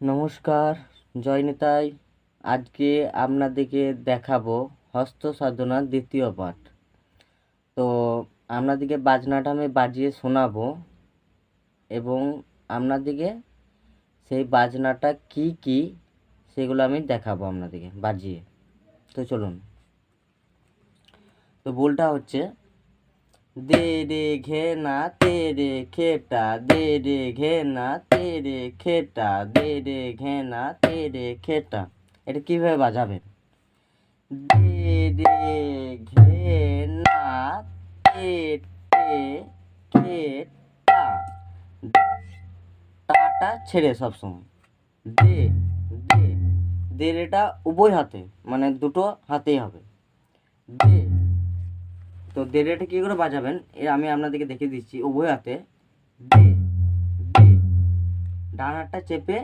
নমস্কার, জয় নিতাই। আজকে আপনাদেরকে দেখাবো হস্ত সাধনার দ্বিতীয় পাঠ। তো আপনাদেরকে বাজনাটা আমি বাজিয়ে শোনাবো এবং আপনাদেরকে সেই বাজনাটা কি কি সেগুলো আমি দেখাবো আপনাদেরকে বাজিয়ে। তো চলুন। তো বলটা হচ্ছে দে রে ঘে না তে রে খেটা, দে রে ঘে না তে রে খেটা, দে রে ঘে না তে রে খেটা। এটা কীভাবে বাজাবেন? দে রে ঘে না তে টে খেটা। টাটা ছেড়ে সবসময় দে দে দে রেটা উভয় হাতে মানে দুটো হাতেই হবে। দে তো দেড়েটা কী করে বাজাবেন? এ আমি আপনাদেরকে দেখিয়ে দিচ্ছি উভয় হাতে। ডান হাতটা চেপে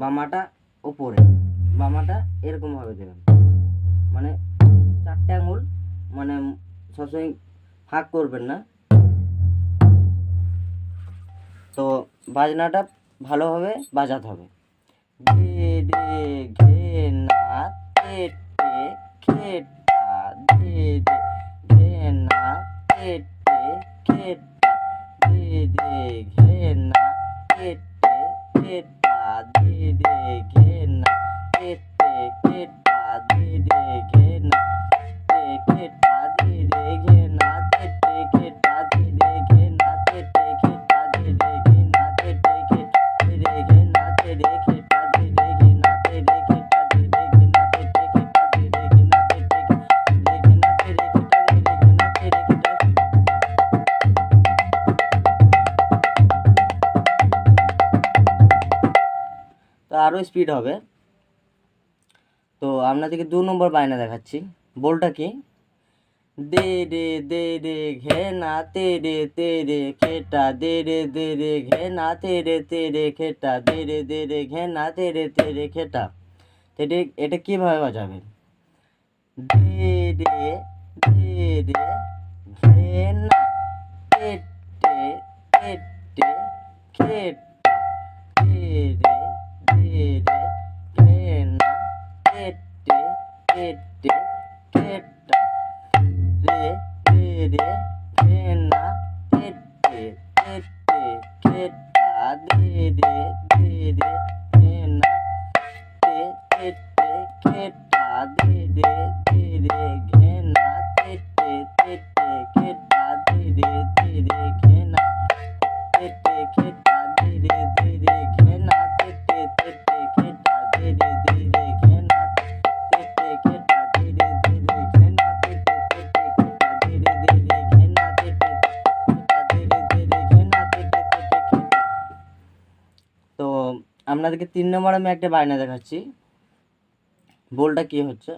বামাটা ওপরে। বামাটা এরকমভাবে দেবেন। মানে চারটে আঙুল মানে সবসময় ফাঁক করবেন না। তো বাজনাটা ভালোভাবে বাজাতে হবে। ঘে না, তে না কেটে খেটা দে দে ঘে না তে আরও স্পিড হবে তো আপনাদেরকে দু নম্বর বায়না দেখাচ্ছি বলটা কি দে রে দে রে ঘে না তে রে তে রে খেটা দে রে দে রে ঘে না তে রে তে রে খেটা দে রে দে রে ঘে না তে রে তে রে খেটা এটা এটা কীভাবে বাজাবেন দে রে দে রে রে রে রে ঘে না তে টে তে টে খেটা দে রে দে রে ঘে না তে তে দে রে দে রে আপনাদেরকে তিন নম্বর আমি একটা বায়না দেখাচ্ছি বলটা কি হচ্ছে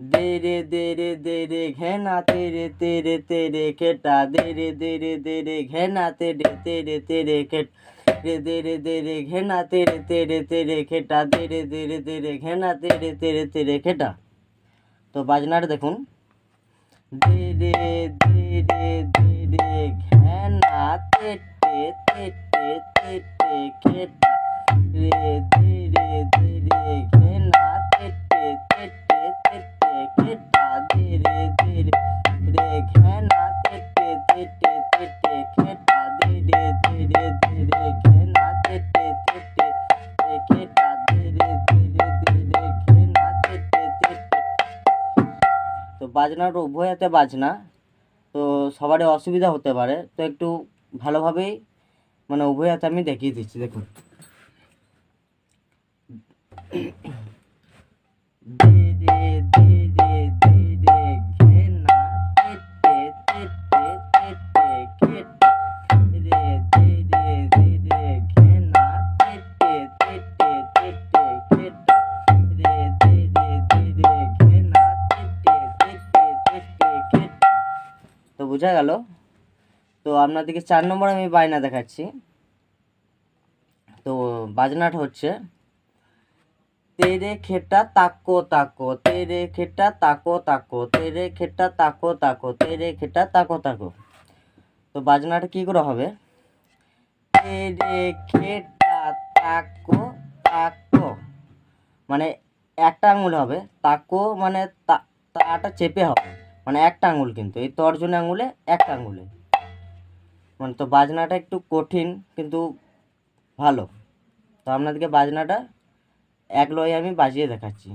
দে রে দে রে দে রে ঘেনা তে রে তে রে তে রে খেটা দে রে দে রে দে রে ঘেনা তে রে তে রে তে রে খেট রে দে রে দে রে ঘেনা তে রে তে রে তে রে খেটা দে রে দে রে দে রে ঘেনা তে রে তে রে তে রে খেটা তো বাজনাটা দেখুন দে রে দে রে দে রে ঘেনা তে তে টে তে টে খেটা রে দে রে দে রে ঘেনা তে টে তে টে তে টে খেটা দে রে দে রে রে ঘেনা তে টে তে টে তে টে খেটা দে রে দে রে দে রে ঘেনা তে টে তে টে তে খেটা দে রে দে রে দে রে ঘেনা তে টে তো বাজনাটা উভয় হাতে বাজনা, তো সবারই অসুবিধা হতে পারে, তো একটু ভালোভাবেই মানে উভয় হাতে আমি দেখিয়ে দিচ্ছি, দেখুন। দে রে দে রে দে রে ঘে না তে টে তে টে তে টে খেটা রে দে রে দে রে ঘে না তে টে তে টে তে টে খেটা রে দে রে দে রে ঘে না তে টে তে টে তে টে খেটা তো বোঝা গেল? তো আপনাদেরকে চার নম্বর আমি বায়না দেখাচ্ছি। তো বাজনাটা হচ্ছে তেরে খেটা তাকো তাকো, তেরে খেটা তাকো তাকো, তেরে খেটা তাকো তাকো, তেরে খেটা তাকো তাকো। তো বাজনাটা কি করে হবে? তেরে খেটা তাকো তাকো। মানে একটা আঙুল হবে, তাকো মানে তাটা চেপে হবে। মানে একটা আঙুল কিন্তু, এই তর্জনী আঙুলে একটা আঙুলে। মানে তো বাজনাটা একটু কঠিন, কিন্তু ভালো। তো আপনাদেরকে বাজনাটা এক লয় আমি বাজিয়ে দেখাচ্ছি।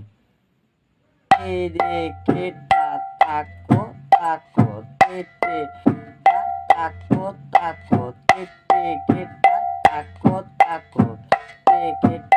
তাকো তাকো তে তে তা তাকো তাকো তে তে খেটা তাকো তাকো তে খেটা